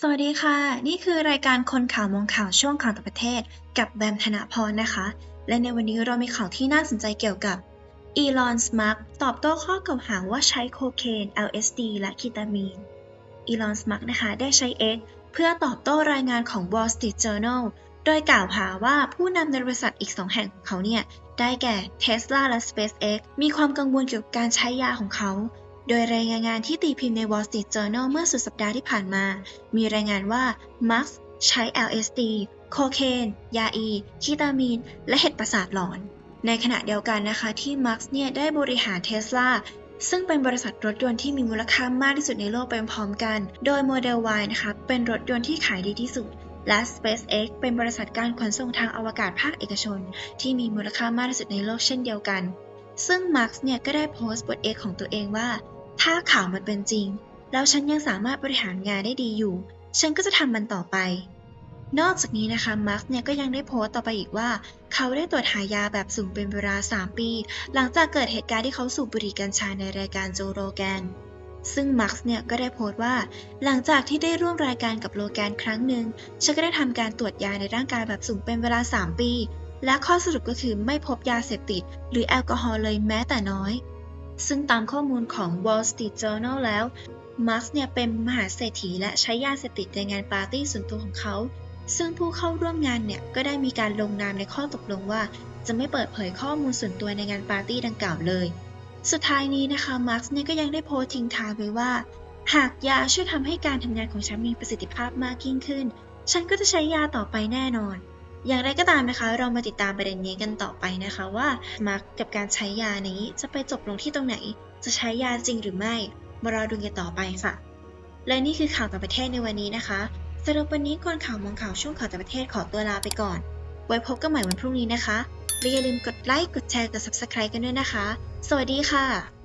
สวัสดีค่ะ นี่คือรายการคนข่าวมองข่าวช่วงข่าวต่างประเทศ กับแบมธนาพรนะคะ และในวันนี้เรามีข่าวที่น่าสนใจเกี่ยวกับอีลอนสมัคตอบโต้ข้อกล่าวหาว่าใช้โคเคน LSD และคีตามีนอีลอนสมัคนะคะได้ใช้ X เพื่อตอบโต้รายงานของ Wall Street Journal โดยกล่าวหาว่าผู้นำในบริษัทอีกสองแห่งของเขาเนี่ย ได้แก่ Tesla และ SpaceX มีความกังวลเกี่ยวกับการใช้ยาของเขา โดยรายงานที่ตีพิมพ์ใน Wall Street Journal เมื่อสุดสัปดาห์ที่ผ่านมา มีรายงานว่า มาร์กใช้ LSD โคเคน ยาอี คีตามีน และเห็ดประสาทหลอน ในขณะเดียวกันนะคะที่มาร์กเนี่ยได้บริหารเทสลาซึ่งเป็นบริษัทรถยนต์ที่มีมูลค่ามากที่สุดในโลกไปพร้อมกัน โดย Model Y นะคะ เป็นรถยนต์ที่ขายดีที่สุด และ SpaceX เป็นบริษัทการขนส่งทางอวกาศภาคเอกชน ที่มีมูลค่ามากที่สุดในโลกเช่นเดียวกัน ซึ่งมาร์กเนี่ยก็ได้โพสต์บทเอกของตัวเองว่า ถ้าข่าวมันเป็นจริง แล้วฉันยังสามารถบริหารงานได้ดีอยู่ ฉันก็จะทำมันต่อไป นอกจากนี้นะคะ มาร์กเนี่ยก็ยังได้โพสต์ต่อไปอีกว่า เขาได้ตรวจหายาแบบสุ่มเป็นเวลา 3 ปี หลังจากเกิดเหตุการณ์ที่เขาสูบบุหรี่กัญชาในรายการโจโรแกนซึ่งมาร์กเนี่ยก็ได้โพสต์ว่า หลังจากที่ได้ร่วมรายการกับโลแกนครั้งหนึ่งฉันก็ได้ทำการตรวจยาในร่างกายแบบสุ่มเป็นเวลา 3 ปี และข้อสรุปก็คือไม่พบยาเสพติด หรือแอลกอฮอล์เลยแม้แต่น้อย ซึ่งตามข้อมูลของ Wall Street Journal แล้ว มาร์กเนี่ยเป็นมหาเศรษฐีและใช้ยาเสพติดในงานปาร์ตี้ส่วนตัวของเขา ซึ่งผู้เข้าร่วมงานเนี่ยก็ได้มีการลงนามในข้อตกลงว่า จะไม่เปิดเผยข้อมูลส่วนตัวในงานปาร์ตี้ดังกล่าวเลย สุดท้ายนี้นะคะ มาร์กเนี่ยก็ยังได้โพสต์ทิ้งท้ายไว้ว่า หากยาช่วยทำให้การทำงานของฉันมีประสิทธิภาพมากยิ่งขึ้น ฉันก็จะใช้ยาต่อไปแน่นอน อย่างไรก็ตามนะคะ เรามาติดตามประเด็นนี้กันต่อไปนะคะว่ามาร์กกับการใช้ยานี้จะไปจบลงที่ตรงไหน จะใช้ยาจริงหรือไม่ มารอดูกันต่อไปค่ะ และนี่คือข่าวต่างประเทศในวันนี้นะคะสำหรับวันนี้ก่อนข่าวมองข่าวช่วงข่าวต่างประเทศขอตัวลาไปก่อน ไว้พบกันใหม่วันพรุ่งนี้นะคะและอย่าลืมกดไลค์กดแชร์กด subscribe กันด้วยนะคะ สวัสดีค่ะ